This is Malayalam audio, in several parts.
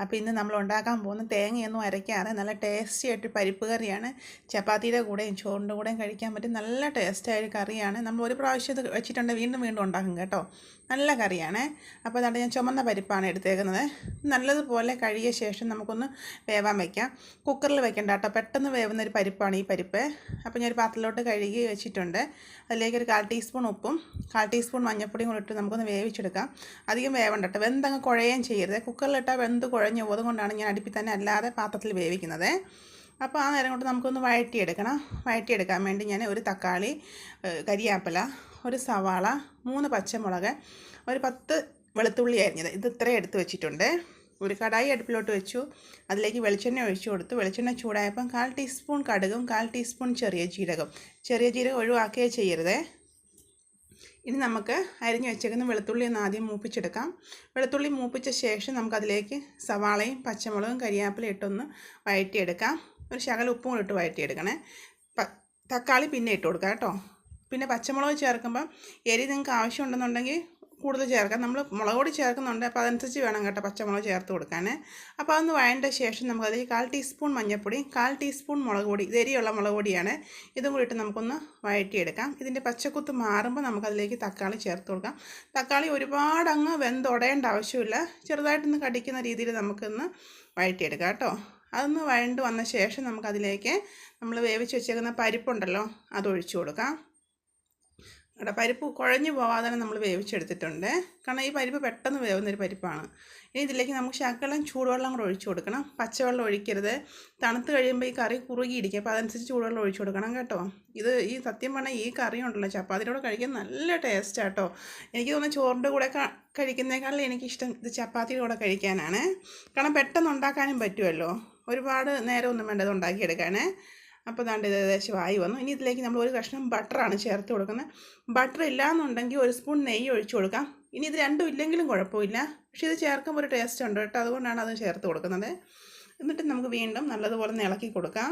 അപ്പോൾ ഇന്ന് നമ്മൾ ഉണ്ടാക്കാൻ പോകുന്ന തേങ്ങയൊന്നും അരയ്ക്കാതെ നല്ല ടേസ്റ്റി ആയിട്ട് പരിപ്പ് കറിയാണ്. ചപ്പാത്തിയുടെ കൂടെയും ചോറിന്റെ കൂടെയും കഴിക്കാൻ പറ്റും നല്ല ടേസ്റ്റായ കറിയാണ്. നമ്മൾ ഒരു പ്രാവശ്യം വെച്ചിട്ടുണ്ട് വീണ്ടും വീണ്ടും ഉണ്ടാക്കും കേട്ടോ. നല്ല കറിയാണ്. അപ്പോൾ അതുകൊണ്ട് ഞാൻ ചുമന്ന പരിപ്പാണ് എടുത്തേക്കുന്നത്. നല്ലതുപോലെ കഴുകിയ ശേഷം നമുക്കൊന്ന് വേവാൻ വയ്ക്കാം കുക്കറിൽ വെക്കണ്ട കേട്ടോ. പെട്ടെന്ന് വേവുന്ന ഒരു പരിപ്പാണ് ഈ പരിപ്പ്. അപ്പോൾ ഞാൻ ഒരു പാത്രത്തിലോട്ട് കഴുകി വെച്ചിട്ടുണ്ട്. അതിലേക്ക് ഒരു കാൽ ടീസ്പൂൺ ഉപ്പും കാൽ ടീസ്പൂൺ മഞ്ഞൾപ്പൊടിയും കൂടി ഇട്ട് നമുക്കൊന്ന് വേവിച്ചെടുക്കാം. അധികം വേവണ്ട കേട്ടോ. വെന്തങ്ങ് കുഴയുകയും ചെയ്യരുത്. കുക്കറിലിട്ടാൽ വെന്ത് കുഴഞ്ഞു പോകും അതുകൊണ്ടാണ് ഞാൻ അടുപ്പിൽ തന്നെ അല്ലാതെ പാത്രത്തിൽ വേവിക്കുന്നത്. അപ്പോൾ ആ നേരം കൊണ്ട് നമുക്കൊന്ന് വഴറ്റിയെടുക്കണം. വഴറ്റിയെടുക്കാൻ വേണ്ടി ഞാൻ ഒരു തക്കാളി കരിയാപ്പില ഒരു സവാള മൂന്ന് പച്ചമുളക് ഒരു പത്ത് വെളുത്തുള്ളി അരിഞ്ഞത്. ഇത് ഇത്രയും എടുത്ത് വെച്ചിട്ടുണ്ട്. ഒരു കടായി അടുപ്പിലോട്ട് വെച്ചു. അതിലേക്ക് വെളിച്ചെണ്ണ ഒഴിച്ചു കൊടുത്തു. വെളിച്ചെണ്ണ ചൂടായപ്പം കാൽ ടീസ്പൂൺ കടുകും കാൽ ടീസ്പൂൺ ചെറിയ ജീരകം. ചെറിയ ജീരകം ഒഴിവാക്കുകയേ ചെയ്യരുതേ. ഇനി നമുക്ക് അരിഞ്ഞു വെച്ചേക്കുന്ന വെളുത്തുള്ളി ഒന്ന് ആദ്യം മൂപ്പിച്ചെടുക്കാം. വെളുത്തുള്ളി മൂപ്പിച്ച ശേഷം നമുക്കതിലേക്ക് സവാളയും പച്ചമുളകും കരിയാപ്പിലയും ഇട്ടൊന്ന് വഴറ്റിയെടുക്കാം. ഒരു ശകല ഉപ്പും കൂടി ഇട്ട് വഴറ്റിയെടുക്കണേ. തക്കാളി പിന്നെ ഇട്ട് കൊടുക്കാം കേട്ടോ. പിന്നെ പച്ചമുളക് ചേർക്കുമ്പം എരി നിങ്ങൾക്ക് ആവശ്യമുണ്ടെന്നുണ്ടെങ്കിൽ കൂടുതൽ ചേർക്കാം. നമ്മൾ മുളക് പൊടി ചേർക്കുന്നുണ്ട്. അപ്പോൾ അതനുസരിച്ച് വേണം കേട്ടോ പച്ചമുളക് ചേർത്ത് കൊടുക്കാൻ. അപ്പോൾ അതൊന്ന് വഴണ്ട ശേഷം നമുക്കതിൽ കാൽ ടീസ്പൂൺ മഞ്ഞൾപ്പൊടി കാൽ ടീസ്പൂൺ മുളക് പൊടി ഇതരിയുള്ള മുളക് പൊടിയാണ്. ഇതും കൂടി ഇട്ട് നമുക്കൊന്ന് വഴറ്റിയെടുക്കാം. ഇതിന്റെ പച്ചക്കുത്ത് മാറുമ്പോൾ നമുക്കതിലേക്ക് തക്കാളി ചേർത്ത് കൊടുക്കാം. തക്കാളി ഒരുപാട് അങ്ങ് വെന്തുടയേണ്ട ആവശ്യമില്ല. ചെറുതായിട്ടൊന്ന് കടിക്കുന്ന രീതിയിൽ നമുക്കൊന്ന് വഴറ്റിയെടുക്കാം കേട്ടോ. അതൊന്ന് വഴണ്ട് വന്ന ശേഷം നമുക്കതിലേക്ക് നമ്മൾ വേവിച്ച് വെച്ചേക്കുന്ന പരിപ്പുണ്ടല്ലോ അത് ഒഴിച്ചു കൊടുക്കാം. ഇവിടെ പരിപ്പ് കുഴഞ്ഞു പോവാതെ തന്നെ നമ്മൾ വേവിച്ചെടുത്തിട്ടുണ്ട്. കാരണം ഈ പരിപ്പ് പെട്ടെന്ന് വേവുന്നൊരു പരിപ്പാണ്. ഇനി ഇതിലേക്ക് നമുക്ക് ശകലം ചൂടുവെള്ളം കൂടെ ഒഴിച്ചു കൊടുക്കണം. പച്ചവെള്ളം ഒഴിക്കരുത്. തണുത്ത് കഴിയുമ്പോൾ ഈ കറി കുറുകിയിരിക്കും അപ്പോൾ അതനുസരിച്ച് ചൂടുവെള്ളം ഒഴിച്ചു കൊടുക്കണം കേട്ടോ. ഇത് ഈ സത്യം പറഞ്ഞാൽ ഈ കറി ഉണ്ടല്ലോ ചപ്പാത്തിയുടെ കഴിക്കാൻ നല്ല ടേസ്റ്റാണ് കേട്ടോ. എനിക്ക് തോന്നുന്നു ചോറിന്റെ കൂടെ കഴിക്കുന്നതിനേക്കാളും എനിക്കിഷ്ടം ഇത് ചപ്പാത്തിയുടെ കൂടെ കഴിക്കാനാണ്. കാരണം പെട്ടെന്ന് ഉണ്ടാക്കാനും പറ്റുമല്ലോ ഒരുപാട് നേരമൊന്നും വേണ്ടത് ഉണ്ടാക്കിയെടുക്കാനേ. അപ്പോൾ ദാണ്ട് ഇത് ഏകദേശം ആയി വന്നു. ഇനി ഇതിലേക്ക് നമ്മൾ ഒരു കഷ്ണം ബട്ടറാണ് ചേർത്ത് കൊടുക്കുന്നത്. ബട്ടർ ഇല്ലാന്നുണ്ടെങ്കിൽ ഒരു സ്പൂൺ നെയ്യ് ഒഴിച്ചു കൊടുക്കാം. ഇനി ഇത് രണ്ടും ഇല്ലെങ്കിലും കുഴപ്പമില്ല. പക്ഷേ ഇത് ചേർക്കുമ്പോൾ ഒരു ടേസ്റ്റ് ഉണ്ട് കേട്ടോ. അതുകൊണ്ടാണ് അത് ചേർത്ത് കൊടുക്കുന്നത്. എന്നിട്ട് നമുക്ക് വീണ്ടും നല്ലതുപോലെ ഇളക്കി കൊടുക്കാം.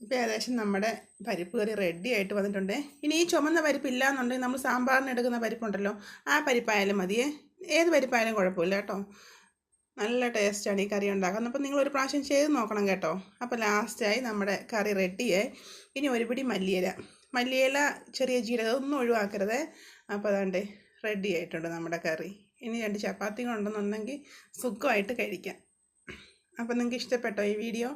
ഇപ്പോൾ ഏകദേശം നമ്മുടെ പരിപ്പ് കറി റെഡി ആയിട്ട് വന്നിട്ടുണ്ട്. ഇനി ഈ ചുമന്ന പരിപ്പ് ഇല്ലാന്നുണ്ടെങ്കിൽ നമ്മൾ സാമ്പാറിന് എടുക്കുന്ന പരിപ്പുണ്ടല്ലോ. ആ പരിപ്പായാലും മതിയേ. ഏത് പരിപ്പായാലും കുഴപ്പമില്ല കേട്ടോ. നല്ല ടേസ്റ്റാണ് ഈ കറി ഉണ്ടാക്കുന്നത്. അപ്പോൾ നിങ്ങൾ ഒരു പ്രാവശ്യം ചെയ്ത് നോക്കണം കേട്ടോ. അപ്പോൾ ലാസ്റ്റായി നമ്മുടെ കറി റെഡിയായി ഇനി ഒരു പിടി മല്ലിയില. മല്ലിയില ചെറിയ ജീരകം ഒന്നും ഒഴിവാക്കരുത്. അപ്പോൾ അതാണ്ട് റെഡി ആയിട്ടുണ്ട് നമ്മുടെ കറി. ഇനി രണ്ട് ചപ്പാത്തി കൊണ്ടെന്നുണ്ടെങ്കിൽ സുഖമായിട്ട് കഴിക്കാം. അപ്പോൾ നിങ്ങൾക്ക് ഇഷ്ടപ്പെട്ടോ ഈ വീഡിയോ?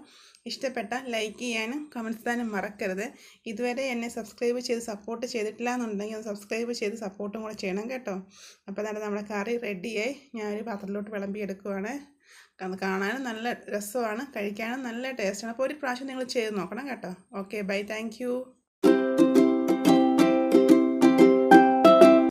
ഇഷ്ടപ്പെട്ട ലൈക്ക് ചെയ്യാനും കമൻസ് ചെയ്യാനും മറക്കരുത്. ഇതുവരെ എന്നെ സബ്സ്ക്രൈബ് ചെയ്ത് സപ്പോർട്ട് ചെയ്തിട്ടില്ല എന്നുണ്ടെങ്കിൽ ഒന്ന് സബ്സ്ക്രൈബ് ചെയ്ത് സപ്പോർട്ടും കൂടെ ചെയ്യണം കേട്ടോ. അപ്പോൾ തന്നെ നമ്മുടെ കറി റെഡിയായി ഞാനൊരു പാത്രത്തിലോട്ട് വിളമ്പി എടുക്കുവാണ്. അത് കാണാനും നല്ല രസമാണ്. കഴിക്കാനും നല്ല ടേസ്റ്റാണ് അപ്പോൾ ഒരു പ്രാവശ്യം നിങ്ങൾ ചെയ്ത് നോക്കണം കേട്ടോ. Okay bye thank